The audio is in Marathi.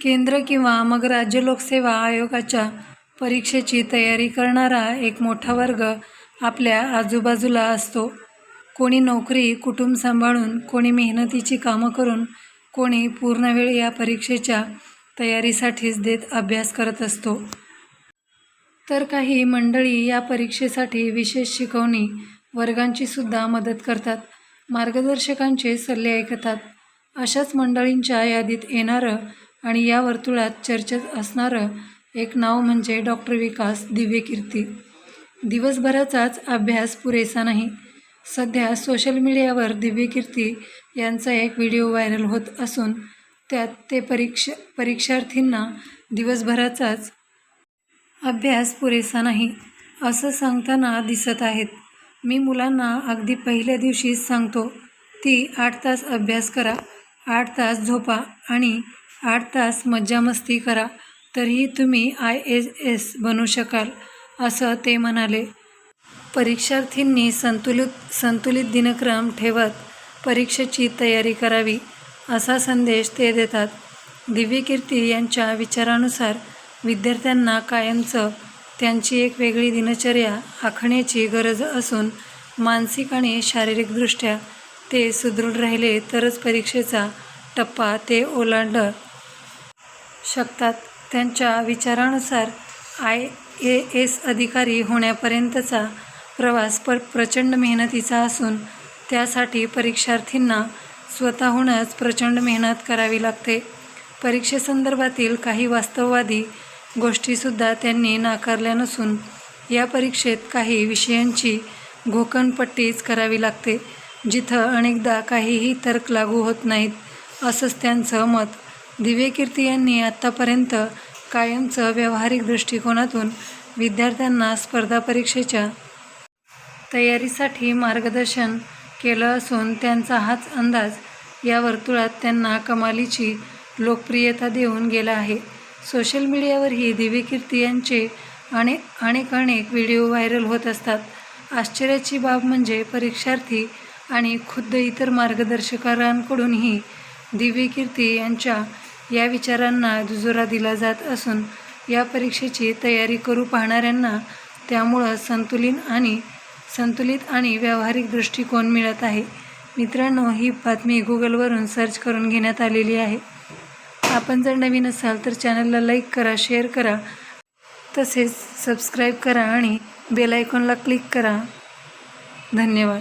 केंद्र किंवा मग राज्य लोकसेवा आयोगाच्या परीक्षेची तयारी करणारा एक मोठा वर्ग आपल्या आजूबाजूला असतो. कोणी नोकरी कुटुंब सांभाळून कोणी मेहनतीची कामं करून कोणी पूर्णवेळ या परीक्षेच्या तयारीसाठीच देत अभ्यास करत असतो. तर काही मंडळी या परीक्षेसाठी विशेष शिकवणी वर्गांची सुद्धा मदत करतात मार्गदर्शकांचे सल्ले ऐकतात. अशाच मंडळींच्या यादीत येणारं आणि या वर्तुळात चर्चेत असणारं एक नाव म्हणजे डॉक्टर विकास दिव्यकीर्ती. दिवसभराचाच अभ्यास पुरेसा नाही. सध्या सोशल मीडियावर दिव्यकीर्ती यांचा एक व्हिडिओ व्हायरल होत असून त्यात ते परीक्ष परीक्षार्थींना दिवसभराचाच अभ्यास पुरेसा नाही असं सांगताना दिसत आहेत. मी मुलांना अगदी पहिल्या दिवशीच सांगतो ती आठ तास अभ्यास करा आठ तास झोपा आणि आठ तास मज्जामस्ती करा तरीही तुम्ही आय एस एस बनू शकाल असं ते म्हणाले. परीक्षार्थींनी संतुलित संतुलित दिनक्रम ठेवत परीक्षेची तयारी करावी असा संदेश ते देतात. दिव्यकीर्ती यांच्या विचारानुसार विद्यार्थ्यांना कायमचं त्यांची एक वेगळी दिनचर्या आखण्याची गरज असून मानसिक आणि शारीरिकदृष्ट्या ते सुदृढ राहिले तरच परीक्षेचा टप्पा ते ओलांड शकतात. त्यांच्या विचारानुसार आय ए एस अधिकारी होण्यापर्यंतचा प्रवास प प्रचंड मेहनतीचा असून त्यासाठी परीक्षार्थींना स्वतःहूनच प्रचंड मेहनत करावी लागते. परीक्षेसंदर्भातील काही वास्तववादी गोष्टीसुद्धा त्यांनी नाकारल्या नसून या परीक्षेत काही विषयांची घोकणपट्टीच करावी लागते जिथं अनेकदा काहीही तर्क लागू होत नाहीत असंच त्यांचं मत दिव्यकीर्ती यांनी आत्तापर्यंत कायमचं व्यावहारिक दृष्टिकोनातून विद्यार्थ्यांना स्पर्धा परीक्षेच्या तयारीसाठी मार्गदर्शन केलं असून त्यांचा हाच अंदाज या वर्तुळात त्यांना कमालीची लोकप्रियता देऊन गेला आहे. सोशल मीडियावरही दिव्यकीर्ती यांचे अनेक अनेक अनेक व्हिडिओ व्हायरल होत असतात. आश्चर्याची बाब म्हणजे परीक्षार्थी आणि खुद्द इतर मार्गदर्शकांकडूनही दिव्यकीर्ती यांच्या या विचारांना दुजोरा दिला जात असून या परीक्षेची तयारी करू पाहणाऱ्यांना त्यामुळं संतुलित आणि संतुलित आणि व्यावहारिक दृष्टिकोन मिळत आहे. मित्रांनो ही बातमी गुगलवरून सर्च करून घेण्यात आलेली आहे. आपण जर नवीन असाल तर चॅनलला लाईक करा शेअर करा तसेच सबस्क्राईब करा आणि बेल आयकॉनला क्लिक करा. धन्यवाद.